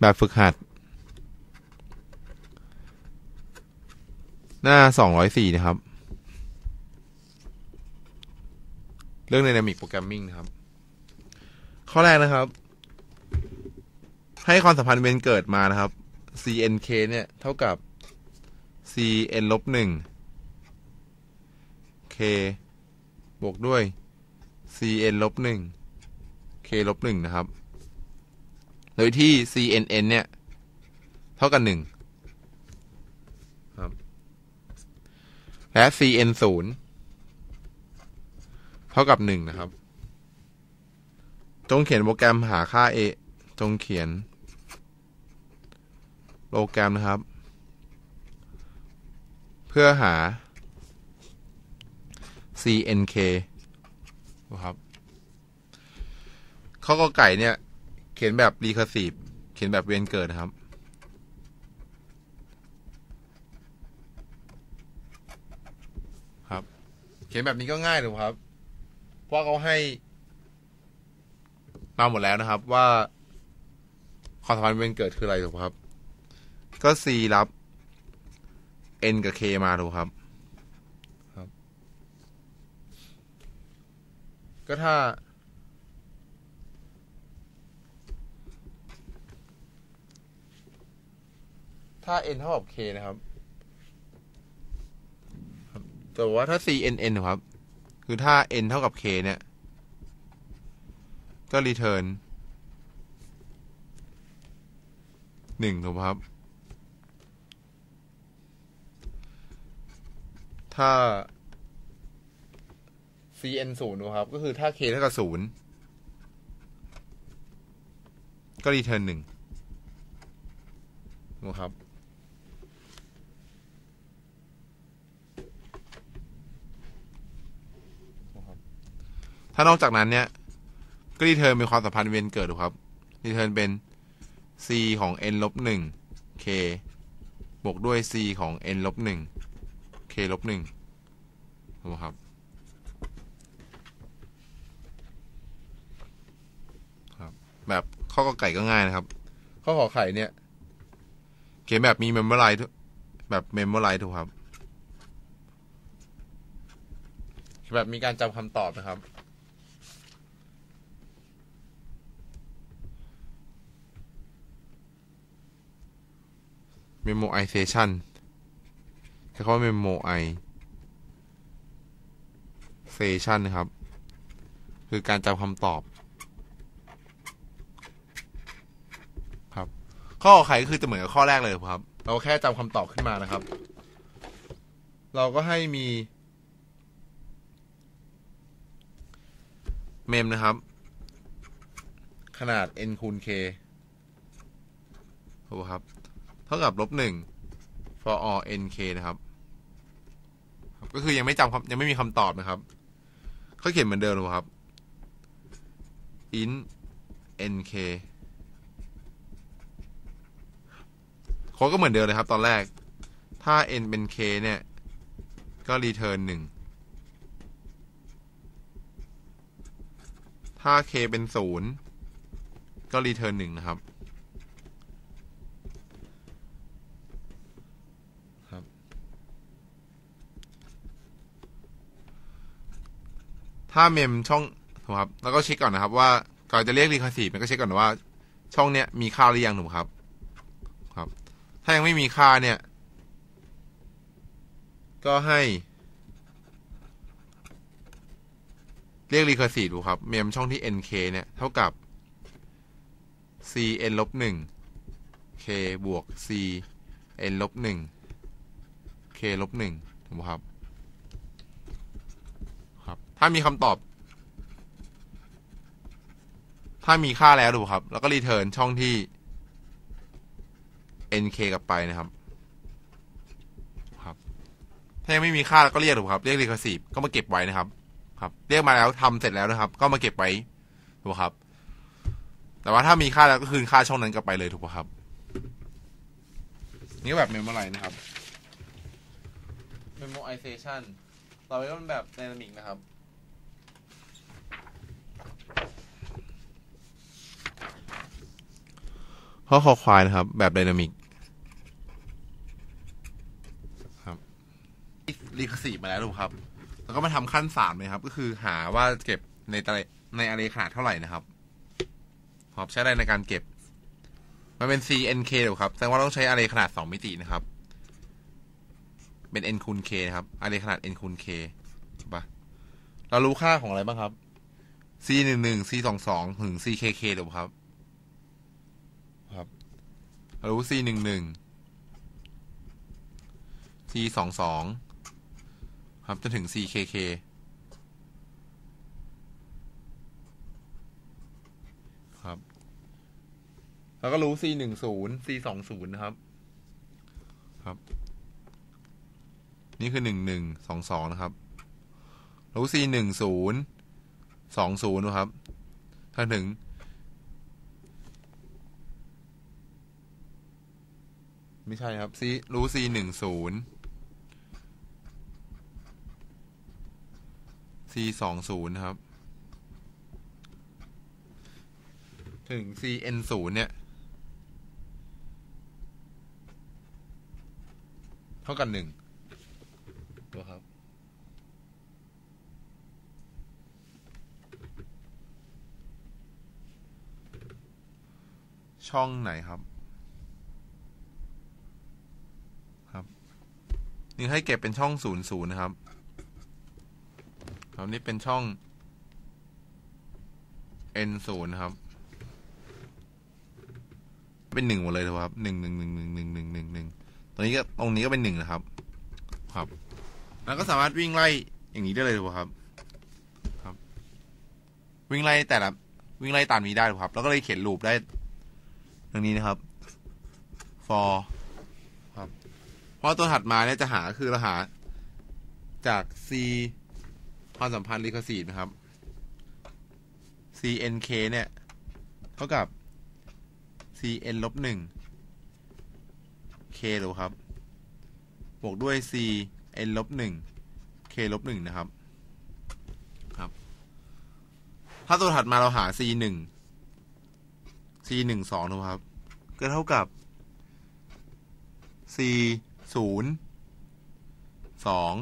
แบบฝึกหัด หน้าสองร้อยสี่นะครับ เรื่อง Dynamic Programming นะครับ ข้อแรกนะครับ ให้ความสัมพันธ์เวนเกิดมานะครับ CNK เนี่ย เท่ากับ CN ลบหนึ่ง K บวกด้วย cn ลบหนึ่ง k ลบหนึ่งนะครับ โดยที่ cnn เนี่ย เท่ากันหนึ่งครับ และ cn ศูนย์เท่ากับหนึ่งนะครับ จงเขียนโปรแกรมหาค่า a จงเขียน โปรแกรมนะครับ เพื่อหา cnk นะครับข้อกอไก่เนี่ย เขียนแบบ recursive เขียนแบบเวนเกิดนะครับ ครับ เขียนแบบนี้ก็ง่ายเลยครับ เพราะเขาให้มาหมดแล้วนะครับ ว่าความสัมพันธ์เวนเกิดคืออะไรถูกไหมครับ ก็ c รับ n กับ k มาถูกครับก็ถ้า ถ้า n เท่ากับ k นะครับแต่ว่าถ้า c n n ครับ คือถ้า n เท่ากับ k เนี่ย ก็ return หนึ่งถูกไหมครับ ถ้า cn ศูนย์นะครับ ก็คือถ้า k เท่ากับศูนย์ก็ return หนึ่งนะครับ ถ้านอกจากนั้นเนี่ย ก็ return เป็นความสัมพันธ์เวียนเกิดถูกครับ return เป็น c ของ n ลบหนึ่ง k บวกด้วย c ของ n ลบหนึ่ง k ลบหนึ่งถูกไหมครับแบบข้อกอไก่ก็ง่ายนะครับ ข้อขอไข่เนี่ย เขียนแบบมีเมมโมไรแบบเมมโมไรถูกครับ แบบมีการจำคำตอบนะครับ memoization ใช้คำว่า memoization นะครับ คือการจำคำตอบข้อขอไขก็คือจะเหมือนกับข้อแรกเลยครับ เราแค่จำคำตอบขึ้นมานะครับ เราก็ให้มีเมมนะครับ ขนาด n คูณ k ถูกครับ เท่ากับลบหนึ่ง for all n k นะครับก็คือยังไม่จำยังไม่มีคำตอบนะครับเขาเขียนเหมือนเดิมเลยครับ int n k โค้ดก็เหมือนเดิมเลยครับตอนแรก ถ้า n เป็น k เนี่ย ก็ return หนึ่ง ถ้า k เป็นศูนย์ก็ return หนึ่งนะครับ ถ้าเมมช่องถูกครับ แล้วก็เช็คก่อนนะครับ ว่าก่อนจะเรียก recursive มันก็เช็คก่อนว่า ช่องเนี้ยมีค่าหรือยังถูกครับ ครับ ถ้ายังไม่มีค่าเนี่ย ก็ให้ เรียก recursive ดูครับ เมมช่องที่ nk เนี่ย เท่ากับ cn ลบหนึ่ง k บวก cn ลบหนึ่ง k ลบหนึ่งถูกครับามีคำตอบ ถ้ามีค่าแล้วดูครับ แล้วก็รีเทิร์นช่องที่ nk กลับไปนะครับ ครับ ถ้ายังไม่มีค่าแล้วก็เรียกถูกครับ เรียก recursive ก็มาเก็บไว้นะครับ ครับ เรียกมาแล้วทำเสร็จแล้วนะครับ ก็มาเก็บไว้ถูกครับ แต่ว่าถ้ามีค่าแล้วก็คืนค่าช่องนั้นกลับไปเลยถูกป่ะครับ นี่แบบ memorize นะครับ memoization ต่อไปก็เป็นแบบ dynamic นะครับ ขข้อคอควายนะครับ แบบไดนามิกครับรีคสีมาแล้วถูกครับ แล้วก็มาทำขั้นสามเลยครับ ก็คือหาว่าเก็บในตะในอาเรขนาดเท่าไหร่นะครับครับใช้อะไรในการเก็บ มันเป็น CNK ถูกครับ แสดงว่าต้องใช้อาเรขนาดสองมิตินะครับ เป็น n คูณ k นะครับอาเรขนาด n คูณ k ถูกปะเรารู้ค่าของอะไรบ้างครับ c หนึ่งหนึ่ง c สองสองถึง ckk ถูกครับ เรารู้ c หนึ่งหนึ่ง c สองสองครับจนถึง ckk ครับ แล้วก็รู้ c หนึ่งศูนย์ c สองศูนย์นะครับ ครับ นี่คือหนึ่งหนึ่งสองสองนะครับ รู้ c หนึ่งศูนย์สองศูนย์นะครับถ้าถึง ไม่ใช่ครับ c รู้ c หนึ่งศูนย์ c สองศูนย์นะครับ ถึง c n ศูนย์เนี่ย เท่ากันหนึ่งดูครับช่องไหนครับครับ นี่ให้เก็บเป็นช่องศูนย์ศูนย์นะครับ ครับนี่เป็นช่อง n ศูนย์นะครับ เป็นหนึ่งหมดเลยครับหนึ่งหนึ่งหนึ่งหนึ่งหนึ่งหนึ่งหนึ่งหนึ่งตรงนี้ก็ตรงนี้ก็เป็นหนึ่งนะครับ ครับ แล้วก็สามารถวิ่งไล่อย่างนี้ได้เลยครับ ครับ วิ่งไล่แต่ละวิ่งไล่ตามนี้ได้ครับ แล้วก็เลยเขียนลูปได้ตรงนี้นะครับ for ราะตัวถัดมาเนี่ยจะหาคือเราหาจาก c ความสัมพันธ์ลิคซีนะครับ cnk เนี่ยเท่ากับ cn ลบหนึ่ง k หรือครับ บวกด้วย cn ลบหนึ่ง k ลบหนึ่งนะครับ ครับ ถ้าตัวถัดมาเราหา c หนึ่ง c หนึ่งสองถูกครับ ก็เท่ากับ c ศูนย์สอง